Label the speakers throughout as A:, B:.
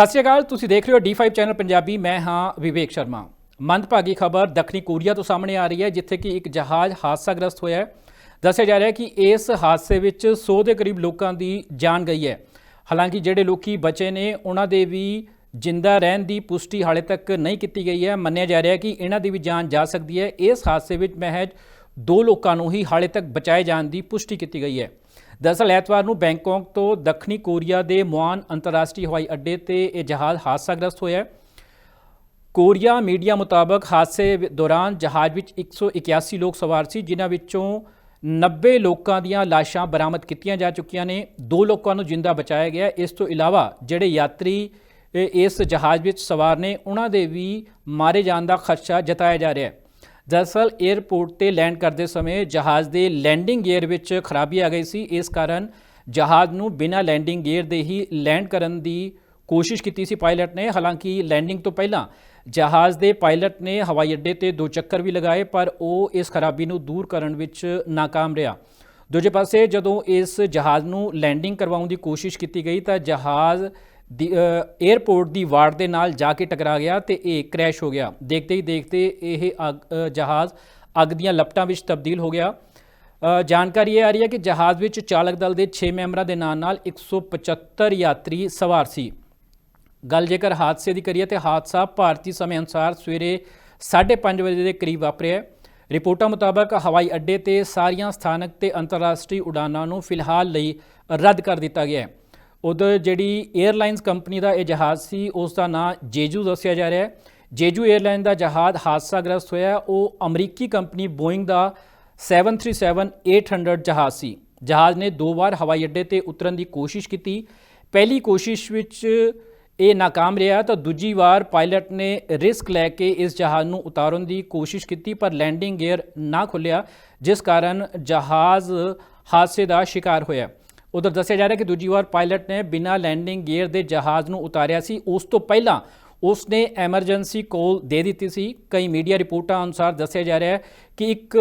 A: ਸਤਿ ਸ਼੍ਰੀ ਅਕਾਲ, ਤੁਸੀਂ ਦੇਖ ਰਹੇ ਹੋ D5 ਚੈਨਲ ਪੰਜਾਬੀ, ਮੈਂ ਹਾਂ ਵਿਵੇਕ ਸ਼ਰਮਾ। ਮੰਦਭਾਗੀ ਖਬਰ ਦੱਖਣੀ ਕੋਰੀਆ ਤੋਂ ਸਾਹਮਣੇ ਆ ਰਹੀ ਹੈ, ਜਿੱਥੇ ਕਿ ਇੱਕ ਜਹਾਜ਼ ਹਾਦਸਾਗ੍ਰਸਤ ਹੋਇਆ ਹੈ। ਦੱਸਿਆ ਜਾ ਰਿਹਾ ਹੈ ਕਿ ਇਸ ਹਾਦਸੇ ਵਿੱਚ 100 ਦੇ ਕਰੀਬ ਲੋਕਾਂ ਦੀ ਜਾਨ ਗਈ ਹੈ। ਹਾਲਾਂਕਿ ਜਿਹੜੇ ਲੋਕੀ ਬਚੇ ਨੇ, ਉਹਨਾਂ ਦੇ ਵੀ ਜਿੰਦਾ ਰਹਿਣ ਦੀ ਪੁਸ਼ਟੀ ਹਾਲੇ ਤੱਕ ਨਹੀਂ ਕੀਤੀ ਗਈ ਹੈ। ਮੰਨਿਆ ਜਾ ਰਿਹਾ ਹੈ ਕਿ ਇਹਨਾਂ ਦੀ ਵੀ ਜਾਨ ਜਾ ਸਕਦੀ ਹੈ। ਇਸ ਹਾਦਸੇ ਵਿੱਚ ਮਹਿਜ ਦੋ ਲੋਕਾਂ ਨੂੰ ਹੀ ਹਾਲੇ ਤੱਕ ਬਚਾਏ ਜਾਣ ਦੀ ਪੁਸ਼ਟੀ ਕੀਤੀ ਗਈ ਹੈ। ਦਰਅਸਲ ਐਤਵਾਰ ਨੂੰ ਬੈਂਕਾਕ ਤੋਂ ਦੱਖਣੀ ਕੋਰੀਆ ਦੇ ਮੁਆਨ ਅੰਤਰਰਾਸ਼ਟਰੀ ਹਵਾਈ ਅੱਡੇ ਤੇ ਇਹ ਜਹਾਜ਼ ਹਾਦਸਾਗ੍ਰਸਤ ਹੋਇਆ ਕੋਰੀਆ ਮੀਡੀਆ ਮੁਤਾਬਕ ਹਾਦਸੇ ਦੌਰਾਨ ਜਹਾਜ਼ ਵਿੱਚ 181 ਲੋਕ ਸਵਾਰ ਸੀ, ਜਿਨ੍ਹਾਂ ਵਿੱਚੋਂ 90 ਲੋਕਾਂ ਦੀਆਂ ਲਾਸ਼ਾਂ ਬਰਾਮਦ ਕੀਤੀਆਂ ਜਾ ਚੁੱਕੀਆਂ ਨੇ। ਦੋ ਲੋਕਾਂ ਨੂੰ ਜਿੰਦਾ ਬਚਾਇਆ ਗਿਆ ਇਸ ਤੋਂ ਇਲਾਵਾ ਜਿਹੜੇ ਯਾਤਰੀ ਇਸ ਜਹਾਜ਼ ਵਿੱਚ ਸਵਾਰ ਨੇ, ਉਹਨਾਂ ਦੇ ਵੀ ਮਾਰੇ ਜਾਣ ਦਾ ਖਦਸ਼ਾ ਜਤਾਇਆ ਜਾ ਰਿਹਾ ਹੈ। ਦਰਅਸਲ 에ਅਰਪੋਰਟ ਤੇ ਲੈਂਡ ਕਰਦੇ ਸਮੇਂ ਜਹਾਜ਼ ਦੇ ਲੈਂਡਿੰਗ ਗੇਅਰ ਵਿੱਚ ਖਰਾਬੀ ਆ ਗਈ ਸੀ। ਇਸ ਕਾਰਨ ਜਹਾਜ਼ ਨੂੰ ਬਿਨਾਂ ਲੈਂਡਿੰਗ ਗੇਅਰ ਦੇ ਹੀ ਲੈਂਡ ਕਰਨ ਦੀ ਕੋਸ਼ਿਸ਼ ਕੀਤੀ ਸੀ ਪਾਇਲਟ ਨੇ। ਹਾਲਾਂਕਿ ਲੈਂਡਿੰਗ ਤੋਂ ਪਹਿਲਾਂ ਜਹਾਜ਼ ਦੇ ਪਾਇਲਟ ਨੇ ਹਵਾਈ ਅੱਡੇ ਤੇ ਦੋ ਚੱਕਰ ਵੀ ਲਗਾਏ, ਪਰ ਉਹ ਇਸ ਖਰਾਬੀ ਨੂੰ ਦੂਰ ਕਰਨ ਵਿੱਚ ਨਾਕਾਮ ਰਿਹਾ। ਦੂਜੇ ਪਾਸੇ ਜਦੋਂ ਇਸ ਜਹਾਜ਼ ਨੂੰ ਲੈਂਡਿੰਗ ਕਰਵਾਉਣ ਦੀ ਕੋਸ਼ਿਸ਼ ਕੀਤੀ ਗਈ ਤਾਂ ਜਹਾਜ਼ ਦੀ ਅ, 에ਅਰਪੋਰਟ ਦੀ ਵਾੜ ਦੇ ਨਾਲ ਜਾ ਕੇ ਟਕਰਾ ਗਿਆ ਤੇ ਇਹ ਕ੍ਰੈਸ਼ ਹੋ ਗਿਆ। ਦੇਖਦੇ ਹੀ ਦੇਖਦੇ ਇਹ ਅੱਗ- ਜਹਾਜ਼ ਅੱਗ ਦੀਆਂ ਲਪਟਾਂ ਵਿੱਚ ਤਬਦੀਲ ਹੋ ਗਿਆ। ਜਾਣਕਾਰੀ ਇਹ ਆ ਰਹੀ ਹੈ ਕਿ ਜਹਾਜ਼ ਵਿੱਚ ਚਾਲਕ ਦਲ ਦੇ 6 ਮੈਂਬਰਾਂ ਦੇ ਨਾਲ ਨਾਲ 175 ਯਾਤਰੀ ਸਵਾਰ ਸੀ। ਗੱਲ ਜੇਕਰ ਹਾਦਸੇ ਦੀ ਕਰੀਏ ਤੇ ਹਾਦਸਾ ਭਾਰਤੀ ਸਮੇਂ ਅਨੁਸਾਰ ਸਵੇਰੇ 5:30 ਵਜੇ ਦੇ ਕਰੀਬ ਵਾਪਰਿਆ ਰਿਪੋਰਟਾਂ ਮੁਤਾਬਕ ਹਵਾਈ ਅੱਡੇ ਤੇ ਸਾਰੀਆਂ ਸਥਾਨਕ ਤੇ ਅੰਤਰਰਾਸ਼ਟਰੀ ਉਡਾਨਾਂ ਨੂੰ ਫਿਲਹਾਲ ਲਈ ਰੱਦ ਕਰ ਦਿੱਤਾ ਗਿਆ ਹੈ। ਉਧਰ ਜਿਹੜੀ 에ਅਰਲਾਈਨਸ ਕੰਪਨੀ ਦਾ ਇਹ ਜਹਾਜ਼ ਸੀ, ਉਸ ਦਾ ਨਾਂ ਜੇਜੂ ਦੱਸਿਆ ਜਾ ਰਿਹਾ ਹੈ। ਜੇਜੂ 에ਅਰਲਾਈਨ ਦਾ ਜਹਾਜ਼ ਹਾਦਸਾਗ੍ਰਸਤ ਹੋਇਆ ਉਹ ਅਮਰੀਕੀ ਕੰਪਨੀ ਬੋਇੰਗ ਦਾ 737-800 ਜਹਾਜ਼ ਸੀ। ਜਹਾਜ਼ ਨੇ ਦੋ ਵਾਰ ਹਵਾਈ ਅੱਡੇ ਤੇ ਉਤਰਨ ਦੀ ਕੋਸ਼ਿਸ਼ ਕੀਤੀ। ਪਹਿਲੀ ਕੋਸ਼ਿਸ਼ ਵਿੱਚ ਇਹ ਨਾਕਾਮ ਰਿਹਾ, ਤਾਂ ਦੂਜੀ ਵਾਰ ਪਾਇਲਟ ਨੇ ਰਿਸਕ ਲੈ ਕੇ ਇਸ ਜਹਾਜ਼ ਨੂੰ ਉਤਾਰਨ ਦੀ ਕੋਸ਼ਿਸ਼ ਕੀਤੀ, ਪਰ ਲੈਂਡਿੰਗ ਗੇਅਰ ਨਾ ਖੁੱਲਿਆ, ਜਿਸ ਕਾਰਨ ਜਹਾਜ਼ ਹਾਦਸੇ ਦਾ ਸ਼ਿਕਾਰ ਹੋਇਆ। ਉਧਰ ਦੱਸਿਆ ਜਾ ਰਿਹਾ ਕਿ ਦੂਜੀ ਵਾਰ ਪਾਇਲਟ ਨੇ ਬਿਨਾਂ ਲੈਂਡਿੰਗ ਗੇਅਰ ਦੇ ਜਹਾਜ਼ ਨੂੰ ਉਤਾਰਿਆ ਸੀ। ਉਸ ਤੋਂ ਪਹਿਲਾਂ ਉਸ ਨੇ ਐਮਰਜੈਂਸੀ ਕਾਲ ਦੇ ਦਿੱਤੀ ਸੀ। ਕਈ ਮੀਡੀਆ ਰਿਪੋਰਟਾਂ ਅਨੁਸਾਰ ਦੱਸਿਆ ਜਾ ਰਿਹਾ ਹੈ ਕਿ ਇੱਕ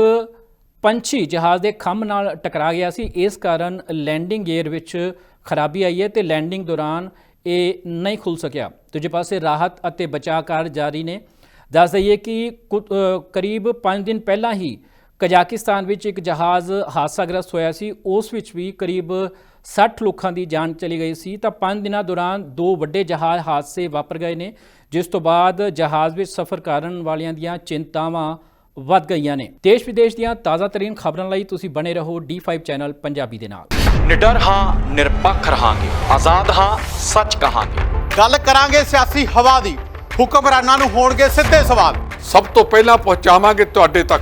A: ਪੰਛੀ ਜਹਾਜ਼ ਦੇ ਖੰਭ ਨਾਲ ਟਕਰਾ ਗਿਆ ਸੀ। ਇਸ ਕਾਰਨ ਲੈਂਡਿੰਗ ਗੇਅਰ ਵਿੱਚ ਖਰਾਬੀ ਆਈ ਹੈ ਤੇ ਲੈਂਡਿੰਗ ਦੌਰਾਨ ਇਹ ਨਹੀਂ ਖੁੱਲ ਸਕਿਆ। ਦੂਜੇ ਪਾਸੇ ਰਾਹਤ ਅਤੇ ਬਚਾਅ ਕਾਰਜ ਜਾਰੀ ਨੇ। ਦੱਸ ਦਈਏ ਕਿ ਕੁ- ਕਰੀਬ 5 ਦਿਨ ਪਹਿਲਾਂ ਹੀ ਕਜ਼ਾਕਿਸਤਾਨ ਵਿੱਚ ਇੱਕ ਜਹਾਜ਼ ਹਾਦਸਾਗ੍ਰਸਤ ਹੋਇਆ ਸੀ ਉਸ ਵਿੱਚ ਵੀ ਕਰੀਬ 60 ਲੋਕਾਂ ਦੀ ਜਾਨ ਚਲੀ ਗਈ ਸੀ। ਤਾਂ 5 ਦਿਨਾਂ ਦੌਰਾਨ ਦੋ ਵੱਡੇ ਜਹਾਜ਼ ਹਾਦਸੇ ਵਾਪਰ ਗਏ ਨੇ ਜਿਸ ਤੋਂ ਬਾਅਦ ਜਹਾਜ਼ ਵਿੱਚ ਸਫ਼ਰ ਕਰਨ ਵਾਲਿਆਂ ਦੀਆਂ ਚਿੰਤਾਵਾਂ ਵੱਧ ਗਈਆਂ ਨੇ। ਦੇਸ਼ ਵਿਦੇਸ਼ ਦੀਆਂ ਤਾਜ਼ਾ ਤਰੀਨ ਖਬਰਾਂ ਲਈ ਤੁਸੀਂ ਬਣੇ ਰਹੋ D5 ਚੈਨਲ ਪੰਜਾਬੀ ਦੇ ਨਾਲ।
B: ਨਿਡਰ ਹਾਂ ਨਿਰਪੱਖ ਰਹਾਂਗੇ। ਆਜ਼ਾਦ ਹਾਂ ਸੱਚ ਕਹਾਂਗੇ।
C: ਗੱਲ ਕਰਾਂਗੇ ਸਿਆਸੀ ਹਵਾ ਦੀ। ਹੁਕਮਰਾਨਾਂ ਨੂੰ ਹੋਣਗੇ ਸਿੱਧੇ ਸਵਾਲ।
D: ਸਭ ਤੋਂ ਪਹਿਲਾਂ ਪਹੁੰਚਾਵਾਂਗੇ ਤੁਹਾਡੇ ਤੱਕ।